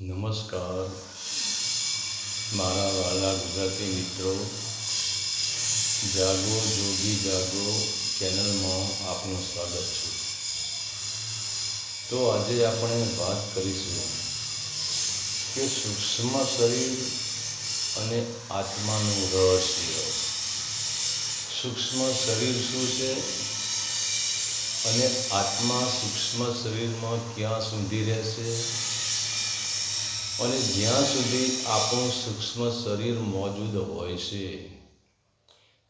નમસ્કાર. મારા વાલા ગુજરાતી મિત્રો, જાગો, જોગી જાગો ચેનલમાં આપનું સ્વાગત છે. તો આજે આપણે વાત કરીશું કે સૂક્ષ્મ શરીર અને આત્માનું રહસ્ય. સૂક્ષ્મ શરીર શું છે અને આત્મા સૂક્ષ્મ શરીરમાં ક્યાં સુધી રહેશે? અને જ્યાં સુધી આપણું સૂક્ષ્મ શરીર મોજૂદ હોય છે,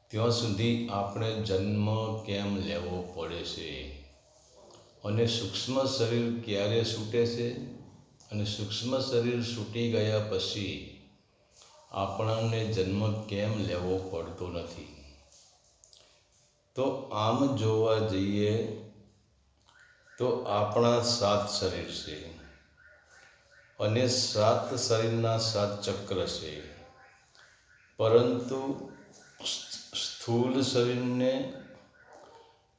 ત્યાં સુધી આપણે જન્મ કેમ લેવો પડે છે? અને સૂક્ષ્મ શરીર ક્યારે છૂટે છે? અને સૂક્ષ્મ શરીર છૂટી ગયા પછી આપણને જન્મ કેમ લેવો પડતો નથી? તો આમ જોવા જઈએ તો આપણા સાત શરીર છે. અને સાત શરીરના સાત ચક્ર છે. પરંતુ સ્થૂળ શરીરને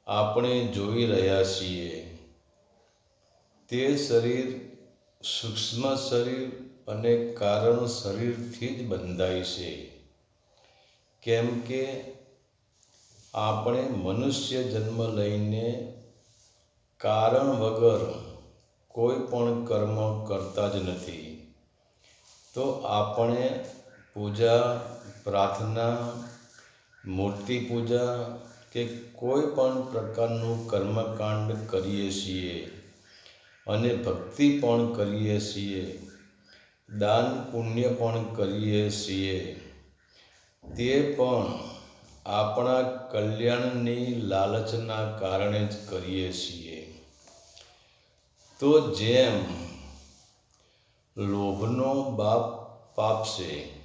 આપણે જોઈ રહ્યા છીએ. તે શરીર સૂક્ષ્મ શરીર અને કારણ શરીરથી જ બંધાય છે. કેમ કે આપણે મનુષ્ય જન્મ લઈને કારણ વગર કોઈ પણ કર્મ કરતા જ નથી. તો આપણે પૂજા, પ્રાર્થના, મૂર્તિ પૂજા કે કોઈ પણ પ્રકારનું કર્મકાંડ કરીએ છીએ અને ભક્તિ પણ કરીએ છીએ, દાન પુણ્ય પણ કરીએ છીએ, તે પણ આપણા કલ્યાણની લાલચના કારણે જ કરીએ છીએ. તો જેમ લોભનો બાપ પાપ છે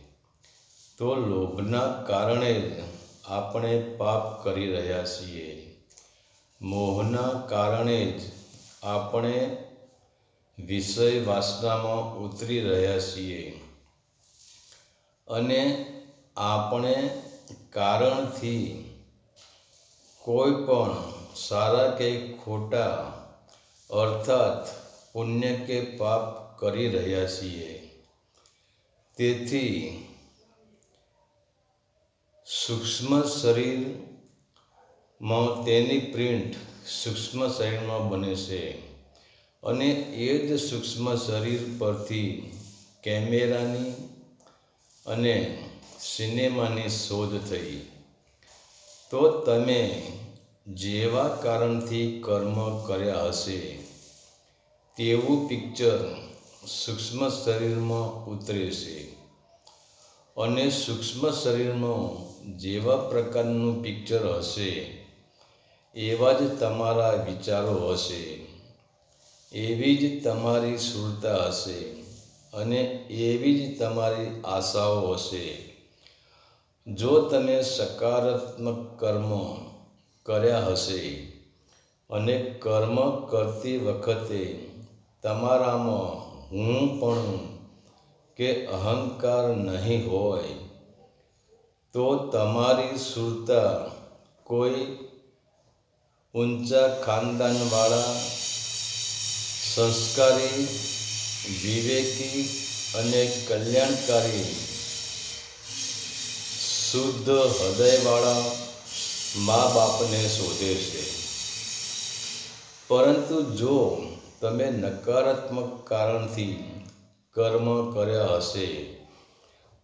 તો લોભના કારણે જ આપણે પાપ કરી રહ્યા છીએ. મોહના કારણે જ આપણે વિષય વાસનામાં ઉતરી રહ્યા છીએ. અને આપણે કારણથી કોઈ પણ સારા કે ખોટા અર્થાત પુણ્ય કે પાપ કરી રહ્યા છીએ. તેથી સૂક્ષ્મ શરીરમાં તેની પ્રિન્ટ સૂક્ષ્મ શરીરમાં બને છે અને એ જ સૂક્ષ્મ શરીર પરથી કેમેરાની અને સિનેમાની શોધ થઈ. તો તમે જેવા કારણથી કર્મ કર્યા હશે, તેવું પિક્ચર સૂક્ષ્મ શરીરમાં ઉતરે છે. અને સૂક્ષ્મ શરીરમાં જેવા પ્રકારનું પિક્ચર હશે, એવા જ તમારા વિચારો હશે. એવી જ તમારી સુરતા હશે અને એવી જ તમારી આશાઓ હશે. જો તમે સકારાત્મક કર્મ કર્યા હશે. અને કર્મ કરતી વખતે તમારામાં હું પણ કે અહંકાર નહીં હોય, તો તમારી સુરતા કોઈ ઊંચા ખાનદાનવાળા, સંસ્કારી, વિવેકી અને કલ્યાણકારી, શુદ્ધ હૃદયવાળા મા બાપને શોધે છે. પરંતુ જો તમે નકારાત્મક કારણથી કર્મ કર્યા હશે,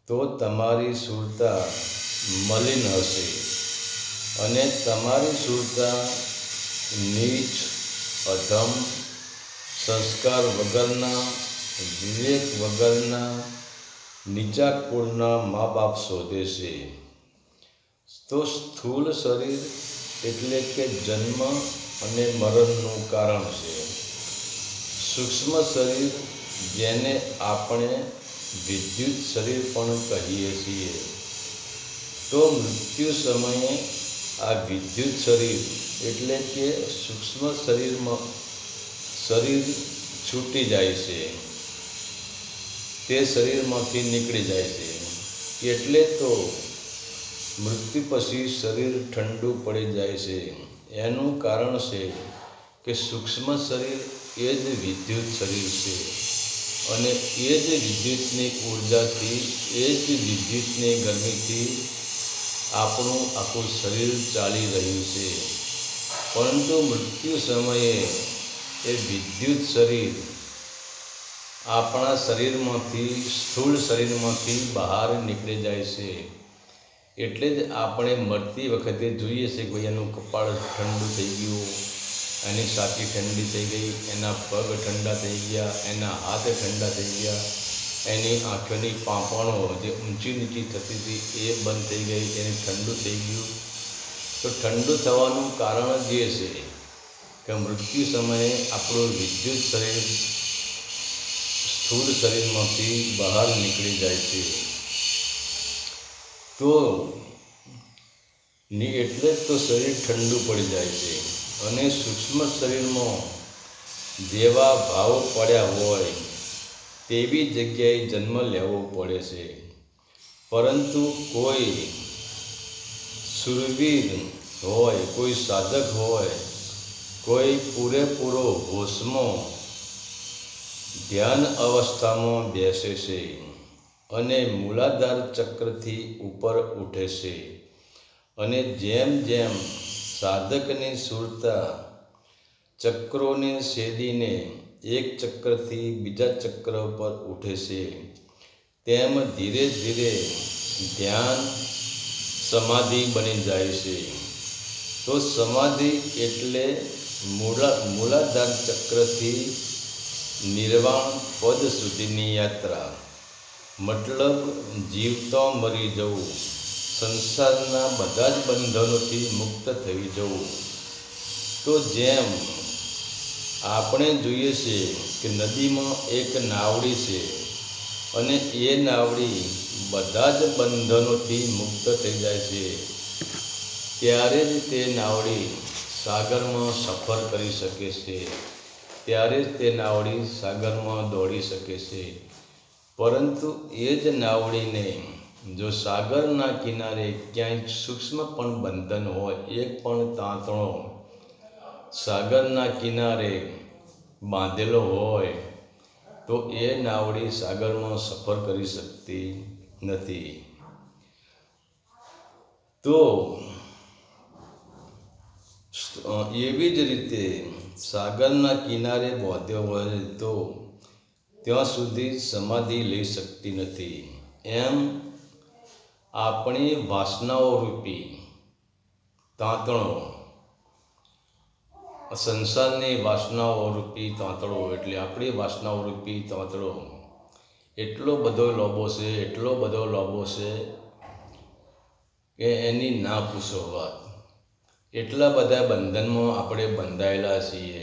તો તમારી સુરતા મલિન હશે અને તમારી સુરતા નીચ, અધમ, સંસ્કાર વગરના, વિવેક વગરના નીચા કુળના મા બાપ શોધે છે. તો સ્થૂળ શરીર એટલે કે જન્મ અને મરણનું કારણ છે. સૂક્ષ્મ શરીર જેને આપણે વિદ્યુત શરીર પણ કહીએ છીએ. તો મૃત્યુ સમયે આ વિદ્યુત શરીર એટલે કે સૂક્ષ્મ શરીરમાં શરીર છૂટી જાય છે. તે શરીરમાંથી નીકળી જાય છે. એટલે તો મૃત્યુ પછી શરીર ઠંડુ પડી જાય છે. એનું કારણ છે કે સૂક્ષ્મ શરીર એ જ વિદ્યુત શરીર છે અને એ જ વિદ્યુતની ઉર્જાથી, એ જ વિદ્યુતની ગરમીથી આપણું આખું શરીર ચાલી રહ્યું છે. પરંતુ મૃત્યુ સમયે એ વિદ્યુત શરીર આપણા શરીરમાંથી, સ્થૂળ શરીરમાંથી બહાર નીકળી જાય છે. એટલે જ આપણે મરતી વખતે જોઈએ છે કે એનું કપાળ ઠંડુ થઈ ગયું, એની છાતી ઠંડી થઈ ગઈ, એના પગ ઠંડા થઈ ગયા, એના હાથ ઠંડા થઈ ગયા, એની આંખોની પાંપણો જે ઊંચી નીચી થતી હતી, એ બંધ થઈ ગઈ, એને ઠંડુ થઈ ગયું. તો ઠંડુ થવાનું કારણ જે છે કે મૃત્યુ સમયે આપણું વિદ્યુત શરીર સ્થૂળ શરીરમાંથી બહાર નીકળી જાય છે. તો ની એટલે જ તો શરીર ઠંડુ પડી જાય છે. અને સૂક્ષ્મ શરીરમાં જેવા ભાવ પડ્યા હોય તેવી જગ્યાએ જન્મ લેવો પડે છે. પરંતુ કોઈ સુરવીર હોય, કોઈ સાધક હોય, કોઈ પૂરેપૂરો હોશમાં ધ્યાન અવસ્થામાં બેસે છે. અને મૂલાધાર ચક્રથી ઉપર ઉઠે છે. અને જેમ જેમ સાધકની સુરતા, ચક્રોને છેદીને એક ચક્રથી બીજા ચક્ર પર ઉઠે છે, તેમ ધીરે ધીરે ધ્યાન સમાધિ બની જાય છે. તો સમાધિ એટલે મૂળા મૂલાધાર ચક્રથી નિર્વાણ પદ સુધીની યાત્રા. મતલબ જીવતો મરી જવું. સંસારના બધા જ બંધનોથી મુક્ત થઈ જવું. તો જેમ આપણે જોઈએ છે કે નદીમાં એક નાવડી છે અને એ નાવડી બધા જ બંધનોથી મુક્ત થઈ જાય છે, ત્યારે જ તે નાવડી સાગરમાં સફર કરી શકે છે. ત્યારે જ તે નાવડી સાગરમાં દોડી શકે છે. પરંતુ એ જ નાવડીને જો સાગરના કિનારે ક્યાંય સૂક્ષ્મ પણ બંધન હોય, એક પણ તાંતણો સાગરના કિનારે બાંધેલો હોય, તો એ નાવડી સાગરમાં સફર કરી શકતી નથી. તો એવી જ રીતે સાગરના કિનારે બાંધ્યો હોય તો ત્યાં સુધી સમાધિ લઈ શકતી નથી. એમ આપણી વાસનાઓ રૂપી તાંતણો, સંસારની વાસનાઓ રૂપી તાંતળો એટલે આપણી વાસનાઓ રૂપી તાંતળો એટલો બધો લોભો છે, એટલો બધો લોભો છે કે એની ના પૂછો વાત. એટલા બધા બંધનમાં આપણે બંધાયેલા છીએ.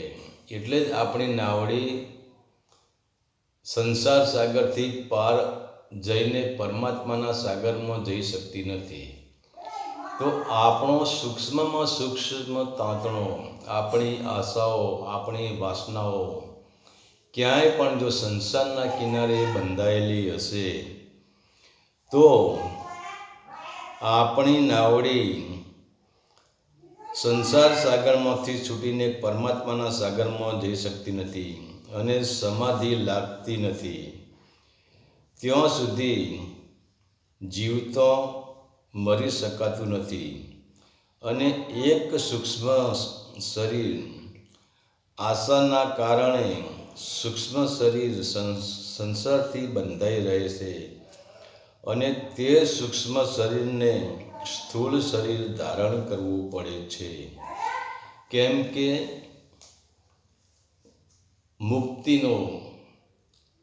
એટલે જ આપણી નાવડી સંસાર સાગરથી પાર જઈને પરમાત્માના સાગરમાં જઈ શકતી નથી. તો આપણો સૂક્ષ્મમાં સૂક્ષ્મ તાંતણો, આપણી આશાઓ, આપણી વાસનાઓ ક્યાંય પણ જો સંસારના કિનારે બંધાયેલી હશે, તો આપણી નાવડી સંસાર સાગરમાંથી છૂટીને પરમાત્માના સાગરમાં જઈ શકતી નથી. અને સમાધિ લાગતી નથી. ત્યાં સુધી જીવતો મરી શકાતું નથી અને એક સૂક્ષ્મ શરીર આશાના કારણે સૂક્ષ્મ શરીર સંસારથી બંધાઈ રહે છે અને તે સૂક્ષ્મ શરીરને સ્થૂળ શરીર ધારણ કરવું પડે છે. કેમ કે મુક્તિનો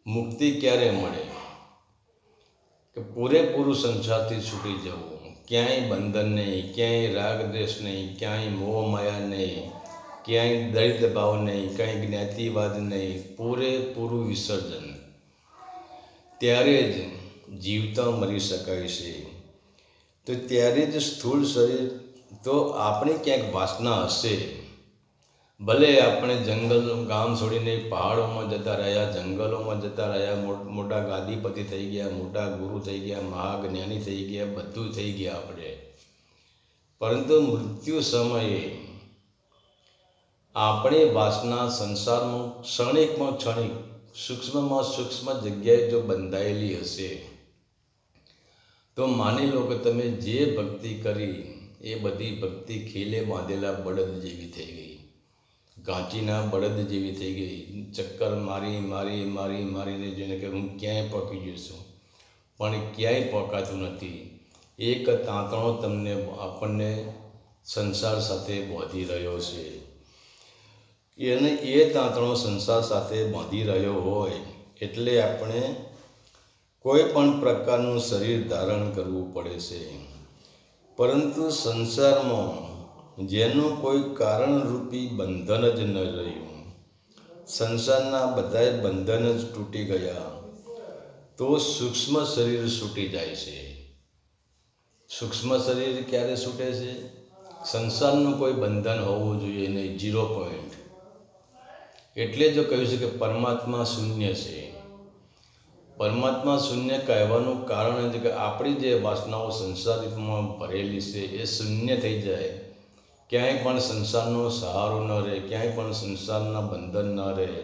મુક્તિ ક્યારે મળે? કે પૂરેપૂરું સંસારથી છૂટી જવું. ક્યાંય બંધન નહીં, ક્યાંય રાગ દ્વેષ નહીં, ક્યાંય મોહ માયા નહીં, ક્યાંય દલિત ભાવ નહીં, ક્યાંય જ્ઞાતિવાદ નહીં, પૂરેપૂરું વિસર્જન. ત્યારે જ જીવતા મરી શકાય છે. તો ત્યારે જ સ્થૂળ શરીર, તો આપણે ક્યાંક વાસના હશે. ભલે આપણે જંગલ ગામ છોડીને પહાડોમાં જતા રહ્યા, જંગલોમાં જતા રહ્યા, મોટા ગાદીપતિ થઈ ગયા, મોટા ગુરુ થઈ ગયા મહાજ્ઞાની થઈ ગયા, બધું થઈ ગયા આપણે. પરંતુ મૃત્યુ સમયે આપણી વાસના સંસારમાં ક્ષણિકમાં ક્ષણિક, સૂક્ષ્મમાં સૂક્ષ્મ જગ્યાએ જો બંધાયેલી હશે, તો માની લો કે તમે જે ભક્તિ કરી, એ બધી ભક્તિ ખીલે બાંધેલા બળદ જેવી થઈ ગઈ. ગાંચીના બળદ જેવી થઈ ગઈ. ચક્કર મારી મારી મારી, મારીને જોઈને કે હું ક્યાંય પહોંચી જઈશું. પણ ક્યાંય પહોંચાતું નથી. એક તાંતણો તમને આપણને સંસાર સાથે બાંધી રહ્યો છે. એને એ તાંતણો સંસાર સાથે બાંધી રહ્યો હોય એટલે આપણે કોઈ પણ પ્રકારનું શરીર ધારણ કરવું પડે છે. પરંતુ સંસારમાં જેનું કોઈ કારણરૂપી બંધન જ ન રહ્યું. સંસારના બધાય બંધન જ તૂટી ગયા. તો સૂક્ષ્મ શરીર છૂટી જાય છે. સૂક્ષ્મ શરીર ક્યારે છૂટે છે? સંસારનું કોઈ બંધન હોવું જોઈએ નહીં જીરો પોઈન્ટ. એટલે જો કહ્યું છે કે પરમાત્મા શૂન્ય છે. પરમાત્મા શૂન્ય કહેવાનું કારણ છે કે આપણી જે વાસનાઓ સંસારમાં ભરેલી છે એ શૂન્ય થઈ જાય. ક્યાંય પણ સંસારનો સહારો ન રહે, ક્યાંય પણ સંસારના બંધન ન રહે,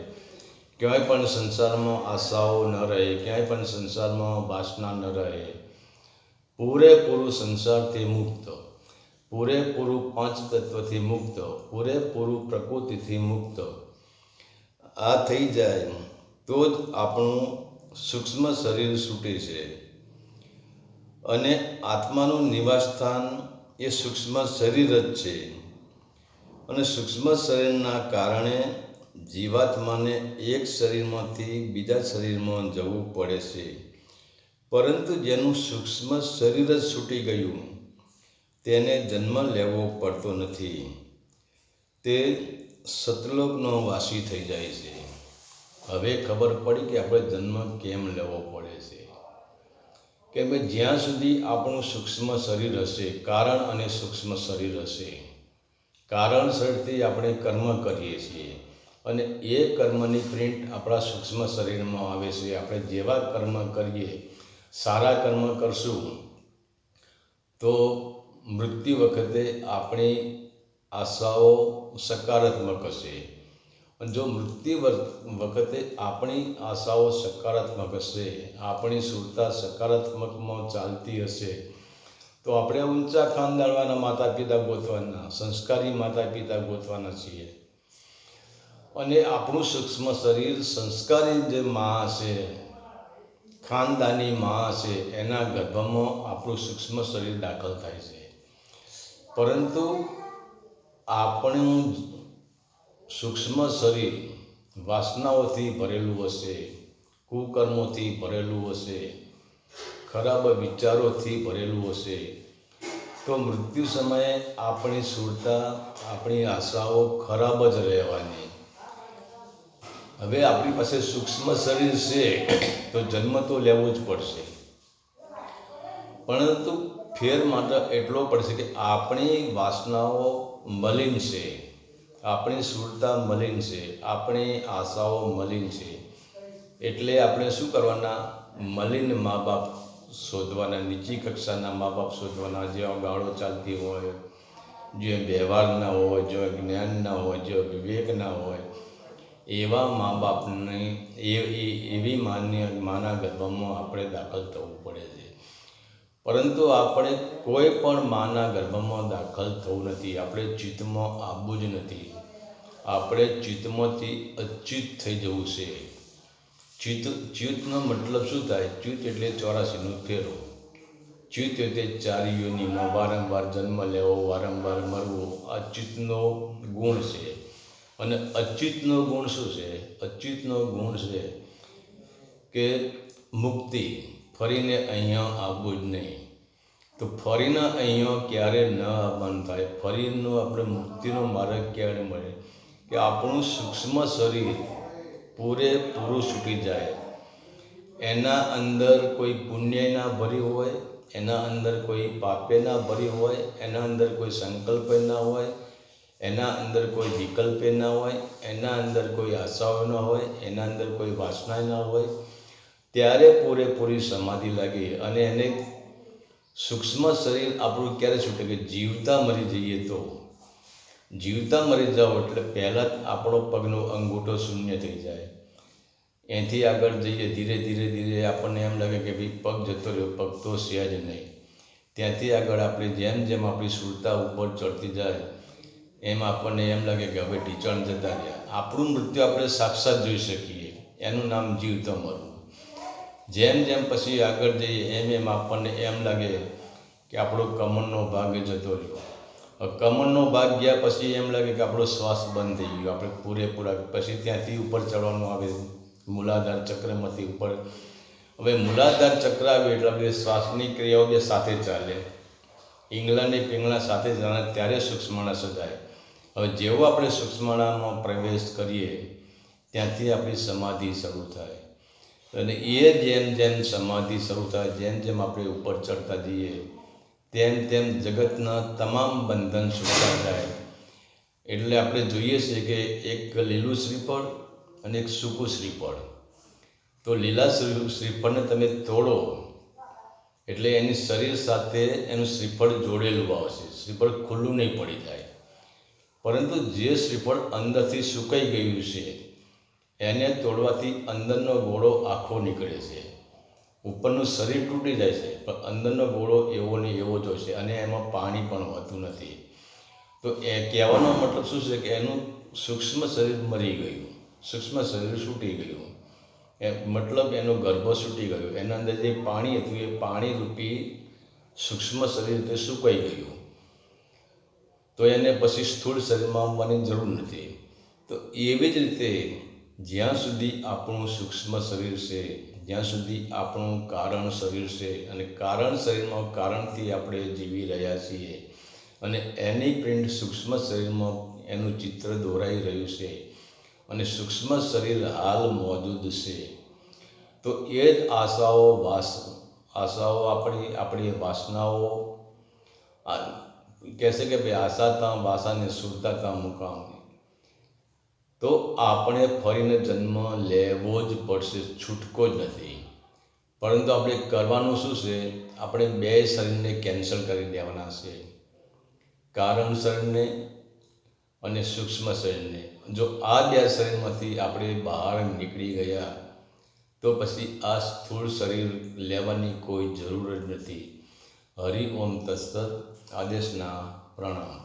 ક્યાંય પણ સંસારમાં આશાઓ ન રહે, ક્યાંય પણ સંસારમાં વાસના ન રહે. પૂરેપૂરું સંસારથી મુક્ત, પૂરેપૂરું પાંચ તત્વથી મુક્ત, પૂરેપૂરું પ્રકૃતિથી મુક્ત. આ થઈ જાય તો જ આપણું સૂક્ષ્મ શરીર છૂટે છે. અને આત્માનું નિવાસસ્થાન એ સૂક્ષ્મ શરીર જ છે. અને સૂક્ષ્મ શરીરના કારણે જીવાત્માને એક શરીરમાંથી બીજા શરીરમાં જવું પડે છે. પરંતુ જેનું સૂક્ષ્મ શરીર જ છૂટી ગયું, તેને જન્મ લેવો પડતો નથી. તે સતલોકનો વાસી થઈ જાય છે. હવે ખબર પડી કે આપણે જન્મ કેમ લેવો પડે છે. કે જ્યાં સુધી આપણું સૂક્ષ્મ શરીર હશે, કારણ અને સૂક્ષ્મ શરીર હશે. કારણ શરીરથી આપણે કર્મ કરીએ છીએ. અને એ કર્મની પ્રિન્ટ આપણા સૂક્ષ્મ શરીરમાં આવે છે. આપણે જેવા કર્મ કરીએ, સારા કર્મ કરશું, તો મૃત્યુ વખતે આપણી આશાઓ સકારાત્મક હશે. જો મૃત્યુ વખતે આપણી આશાઓ સકારાત્મક હશે, આપણી સુરતા સકારાત્મકમાં ચાલતી હશે, તો આપણે ઊંચા ખાનદાનવાના માતા પિતા ગોતવાના, સંસ્કારી માતા પિતા ગોતવાના છીએ. અને આપણું સૂક્ષ્મ શરીર સંસ્કારી જે મા છે ખાનદાની મા છે એના ગર્ભમાં આપણું સૂક્ષ્મ શરીર દાખલ થાય છે. પરંતુ આપણું સૂક્ષ્મ શરીર વાસનાઓથી ભરેલું હશે, કુકર્મોથી ભરેલું હશે, ખરાબ વિચારોથી ભરેલું હશે. તો મૃત્યુ સમયે આપણી સુરતા આપણી આશાઓ ખરાબ જ રહેવાની. હવે આપણી પાસે સૂક્ષ્મ શરીર છે, તો જન્મ તો લેવો જ પડશે. પરંતુ ફેર માત્ર એટલો પડશે કે આપણી વાસનાઓ મલિન છે. આપણી સુરતા મલિન છે, આપણી આશાઓ મલિન છે. એટલે આપણે શું કરવાના? મલિન મા બાપ શોધવાના, નીચી કક્ષાના મા બાપ શોધવાના. જેવા ગાળો ચાલતી હોય, જે વ્યવહાર ના હોય, જો જ્ઞાન ના હોય, જો વિવેક ના હોય, એવા મા બાપની એવી માન્ય, માના ગર્ભમાં આપણે દાખલ થવું પડે છે. પરંતુ આપણે કોઈ પણ માના ગર્ભમાં દાખલ થવું નથી. આપણે ચિત્તમાં આવવું જ નથી. આપણે ચિત્તમાંથી અચ્યુત થઈ જવું છે. ચિત્ત, ચિત્તનો મતલબ શું થાય? ચિત્ત એટલે ચોરાસીનું ફેરો. ચિત્ત એટલે ચાર યોનિમાં વારંવાર જન્મ લેવો, વારંવાર મરવો. આ ચિત્તનો ગુણ છે. અને અચ્યુતનો ગુણ શું છે? અચ્યુતનો ગુણ છે કે મુક્તિ. ફરીને અહીંયા આવવું જ નહીં. તો ફરીને અહીંયા ક્યારે ન આવવાનું થાય, ફરીનો આપણે મુક્તિનો માર્ગ ક્યારે મળે? કે આપણું સૂક્ષ્મ શરીર પૂરેપૂરું છૂટી જાય. એના અંદર કોઈ પુણ્ય ના ભર્યું હોય, એના અંદર કોઈ પાપે ના ભરી હોય, એના અંદર કોઈ સંકલ્પ ના હોય, એના અંદર કોઈ વિકલ્પે ના હોય, એના અંદર કોઈ આશાઓ ન હોય, એના અંદર કોઈ વાસના ના હોય ત્યારે પૂરેપૂરી સમાધિ લાગે અને એને સૂક્ષ્મ શરીર આપણું ક્યારે છૂટે કે જીવતા મરી જઈએ તો? જીવતા મરી જાઓ એટલે પહેલાં જ આપણો પગનો અંગૂઠો શૂન્ય થઈ જાય. એથી આગળ જઈએ, ધીરે ધીરે ધીરે આપણને એમ લાગે કે ભાઈ પગ જતો રહ્યો, પગ તો છે જ નહીં. ત્યાંથી આગળ આપણે જેમ જેમ આપણી સુરતા ઉપર ચડતી જાય, એમ આપણને એમ લાગે કે હવે ટીચણ જતા રહ્યા. આપણું મૃત્યુ આપણે સાક્ષાત જોઈ શકીએ. એનું નામ જીવતા મરવું. જેમ જેમ પછી આગળ જઈએ, એમ એમ આપણને એમ લાગે કે આપણો કમરનો ભાગ જતો રહ્યો. કમરનો ભાગ ગયા પછી એમ લાગે કે આપણો શ્વાસ બંધ થઈ ગયો. આપણે પૂરેપૂરા પછી ત્યાંથી ઉપર ચડવાનું આવે, મૂલાધાર ચક્રમાંથી ઉપર. હવે મૂલાધાર ચક્ર આવે એટલે આપણે શ્વાસની ક્રિયાઓ બે સાથે ચાલે. ઈંગલાને પિંગલા સાથે જાણે ત્યારે સૂક્ષ્મણા સજાય હવે જેવો આપણે સૂક્ષ્મણામાં પ્રવેશ કરીએ, ત્યાંથી આપણી સમાધિ શરૂ થાય. અને એ જેમ જેમ સમાધિ શરૂ થાય, જેમ જેમ આપણે ઉપર ચડતા જઈએ, તેમ તેમ જગતના તમામ બંધન છૂટતા જાય. એટલે આપણે જોઈએ છીએ કે એક લીલું શ્રીફળ અને એક સૂકું શ્રીફળ. તો લીલા શ્રીફળને તમે તોડો, એટલે એની શરીર સાથે એનું શ્રીફળ જોડેલું આવશે. શ્રીફળ ખુલ્લું નહીં પડી જાય. પરંતુ જે શ્રીફળ અંદરથી સુકાઈ ગયું છે એને તોડવાથી અંદરનો ગોળો આખો નીકળે છે. ઉપરનું શરીર તૂટી જાય છે, પણ અંદરનો ગોળો એવો ને એવો જ હોય છે અને એમાં પાણી પણ હોતું નથી. તો એ કહેવાનો મતલબ શું છે કે એનું સૂક્ષ્મ શરીર મરી ગયું, સૂક્ષ્મ શરીર છૂટી ગયું. એ મતલબ એનો ગર્ભ છૂટી ગયો, એના અંદર જે પાણી હતું એ પાણી રૂપી સૂક્ષ્મ શરીર તે સુકાઈ ગયું. તો એને પછી સ્થૂળ શરીરમાં આવવાની જરૂર નથી. તો એવી જ રીતે જ્યાં સુધી આપણું સૂક્ષ્મ શરીર છે, જ્યાં સુધી આપણું કારણ શરીર છે અને કારણ શરીરમાં કારણથી આપણે જીવી રહ્યા છીએ અને એની પ્રિન્ટ સૂક્ષ્મ શરીરમાં એનું ચિત્ર દોરાઈ રહ્યું છે અને સૂક્ષ્મ શરીર હાલ મોજૂદ છે. તો એ જ આશાઓ વાસ, આશાઓ આપણી આપણી વાસનાઓ કહેશે કે ભાઈ આશા ત્યાં વાસાને સુરતા મુકામ. તો આપણે ફરીને જન્મ લેવો જ પડશે, છૂટકો જ નથી. પરંતુ આપણે કરવાનું શું છે? આપણે બે શરીરને કેન્સલ કરી દેવાના છે. કારણ શરીરને અને સૂક્ષ્મ શરીરને. જો આ બે શરીરમાંથી આપણે બહાર નીકળી ગયા, તો પછી આ સ્થૂળ શરીર લેવાની કોઈ જરૂર જ નથી. હરિ ઓમ તત્સત આદેશના પ્રણામ.